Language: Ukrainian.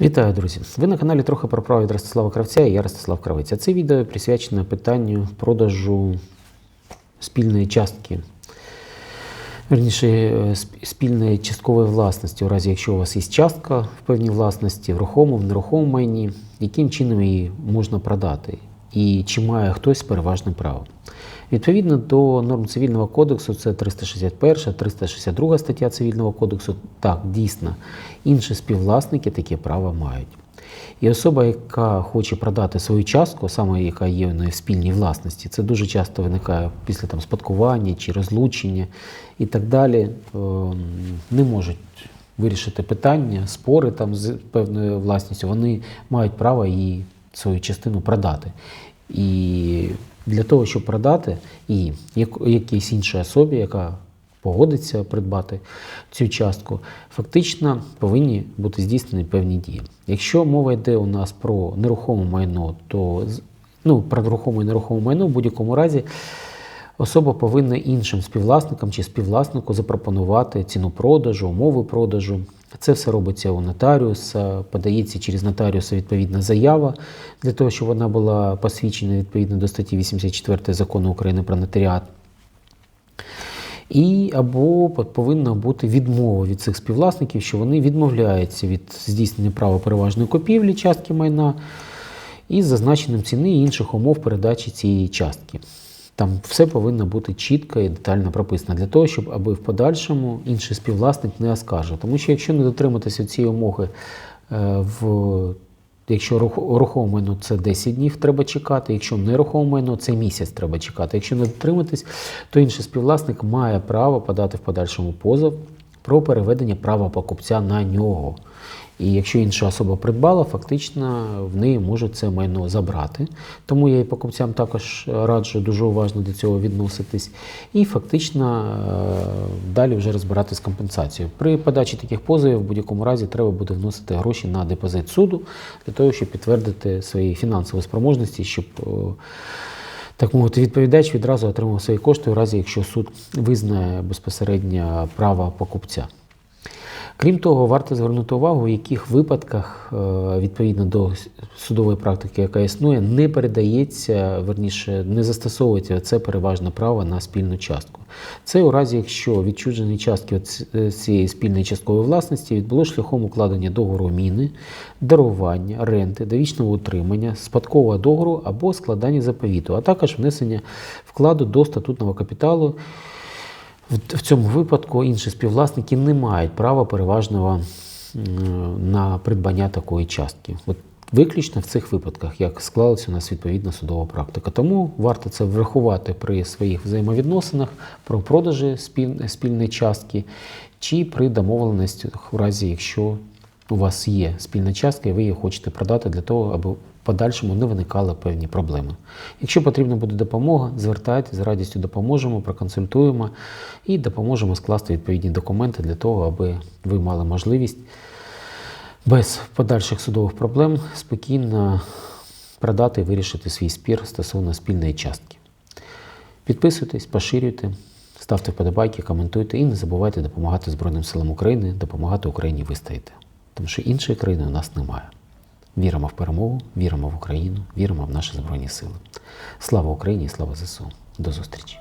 Вітаю, друзі! Ви на каналі трохи про право від Ростислава Кравця і я Ростислав Кравець. А це відео присвячено питанню продажу спільної частки, верніше, е, спільної часткової власності, у разі якщо у вас є частка в певній власності, в рухомому, в нерухомому майні, яким чином її можна продати і чи має хтось переважне право. Відповідно до норм цивільного кодексу, це 361, 362 стаття цивільного кодексу, так, дійсно, інші співвласники таке право мають. І особа, яка хоче продати свою частку, саме яка є в неї в спільній власності, це дуже часто виникає після там, спадкування чи розлучення і так далі, ем, не можуть вирішити питання, спори там з певною власністю, вони мають право її свою частину продати. І для того, щоб продати і як- якійсь іншій особі, яка погодиться придбати цю частку, фактично повинні бути здійснені певні дії. Якщо мова йде у нас про нерухоме майно, то ну, про нерухоме і нерухоме майно в будь-якому разі особа повинна іншим співвласникам чи співвласнику запропонувати ціну продажу, умови продажу. Це все робиться у нотаріуса, подається через нотаріуса відповідна заява для того, щоб вона була посвідчена відповідно до статті 84 закону України про нотаріат. І або повинна бути відмова від цих співвласників, що вони відмовляються від здійснення права переважної купівлі частки майна із зазначенням ціни і інших умов передачі цієї частки. Там все повинно бути чітко і детально прописано для того, щоб аби в подальшому інший співвласник не оскаржив. Тому що якщо не дотриматися цієї умови е, в Якщо рух- рухоме майно це 10 днів треба чекати, якщо нерухоме майно це місяць треба чекати. Якщо не дотриматись, то інший співвласник має право подати в подальшому позов про переведення права покупця на нього. І якщо інша особа придбала, фактично в неї можуть це майно забрати. Тому я і покупцям також раджу дуже уважно до цього відноситись. І фактично е, далі вже розбиратися з компенсацією. При подачі таких позовів в будь-якому разі треба буде вносити гроші на депозит суду для того, щоб підтвердити свої фінансові спроможності, щоб е, так мовити, відповідач відразу отримав свої кошти у разі, якщо суд визнає безпосередньо право покупця. Крім того, варто звернути увагу, в яких випадках, е, відповідно до судової практики, яка існує, не передається, верніше, не застосовується це переважне право на спільну частку. Це у разі, якщо відчужені частки е, цієї спільної часткової власності відбулося шляхом укладення договору міни, дарування, ренти, довічного утримання, спадкового договору або складання заповіту, а також внесення вкладу до статутного капіталу в в цьому випадку інші співвласники не мають права переважного на придбання такої частки. От виключно в цих випадках, як склалася у нас відповідна судова практика. Тому варто це врахувати при своїх взаємовідносинах про продажі спіль- спільної частки чи при домовленостях, у разі якщо у вас є спільна частка і ви її хочете продати для того, аби в подальшому не виникали певні проблеми. Якщо потрібна буде допомога, звертайтеся, з радістю допоможемо, проконсультуємо і допоможемо скласти відповідні документи для того, аби ви мали можливість без подальших судових проблем спокійно продати і вирішити свій спір стосовно спільної частки. Підписуйтесь, поширюйте, ставте вподобайки, коментуйте і не забувайте допомагати Збройним силам України, допомагати Україні вистояти. Тому що іншої країни у нас немає. Віримо в перемогу, віримо в Україну, віримо в наші Збройні Сили. Слава Україні і слава ЗСУ. До зустрічі!